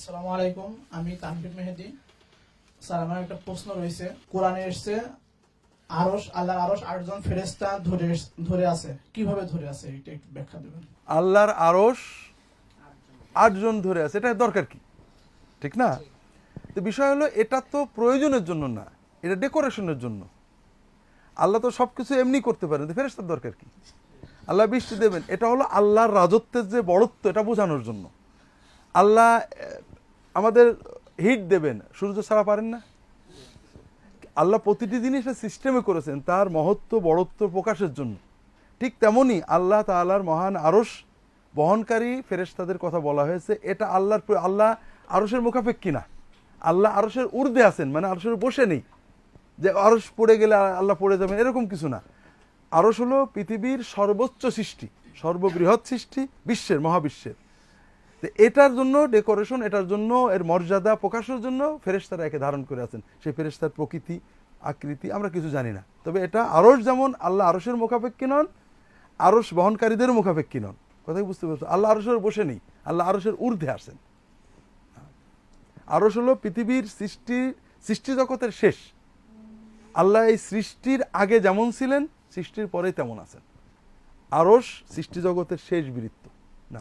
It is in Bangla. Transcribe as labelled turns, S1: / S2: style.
S1: আসসালামু আলাইকুম আমি তানভীর মেহেদি। স্যার আমার একটা প্রশ্ন রয়েছে। কোরআনে এসছে আরশ আল্লাহ আরশ আটজন ফেরেস্তা ধরে ধরে আছে। কীভাবে ধরে আছে? এটা একটু ব্যাখ্যা দেবেন।
S2: আল্লাহর আরস আটজন ধরে আছে এটা দরকার কি? ঠিক না? তো বিষয় হলো এটা তো প্রয়োজনের জন্য না এটা ডেকোরেশনের জন্য। আল্লাহ তো সব কিছু এমনি করতে পারেন ফেরেস্তার দরকার কি? আল্লাহ বৃষ্টি দেবেন এটা হলো আল্লাহর রাজত্বের যে বড়ত্ব এটা বোঝানোর জন্য। আল্লাহ আমাদের হিট দেবেন। সূর্য ছাড়া পারেন না। আল্লাহ প্রতিটি জিনিসের সিস্টেমে করেছেন, তার মহত্ব, বড়ত্ব প্রকাশের জন্য। ঠিক তেমনি আল্লাহ তাআলার মহান আরস বহনকারী ফেরেশতাদের কথা বলা হয়েছে, এটা আল্লাহর আল্লাহ আরসের মুখাপেক্ষী না। আল্লাহ আরসের ঊর্ধ্বে আছেন মানে আরসের বসে নেই। যে আরস পড়ে গেলে আল্লাহ পড়ে যাবেন, এরকম কিছু না। আরস হলো পৃথিবীর সর্বোচ্চ সৃষ্টি, সর্ববৃহৎ সৃষ্টি, বিশ্বের, মহাবিশ্বের। এটার জন্য ডেকোরেশন, এটার জন্য এর মর্যাদা প্রকাশের জন্য ফেরেশতারা একে ধারণ করে আছেন। সেই ফেরেশতার প্রকৃতি, আকৃতি আমরা কিছু জানি না। তবে এটা আরস যেমন আল্লাহ আরসের মুখাপেক্ষী নন আরস বহনকারীদের মুখাপেক্ষী নন। কথাই বুঝতে পারছ? আল্লাহ আরসের বসে নেই, আল্লাহ আরসের ঊর্ধ্বে আসেন আরস হলো পৃথিবীর সৃষ্টি সৃষ্টি জগতের শেষ। আল্লাহ এই সৃষ্টির আগে যেমন ছিলেন, সৃষ্টির পরে তেমন আছেন। আরস সৃষ্টি জগতের শেষ বৃত্ত। না।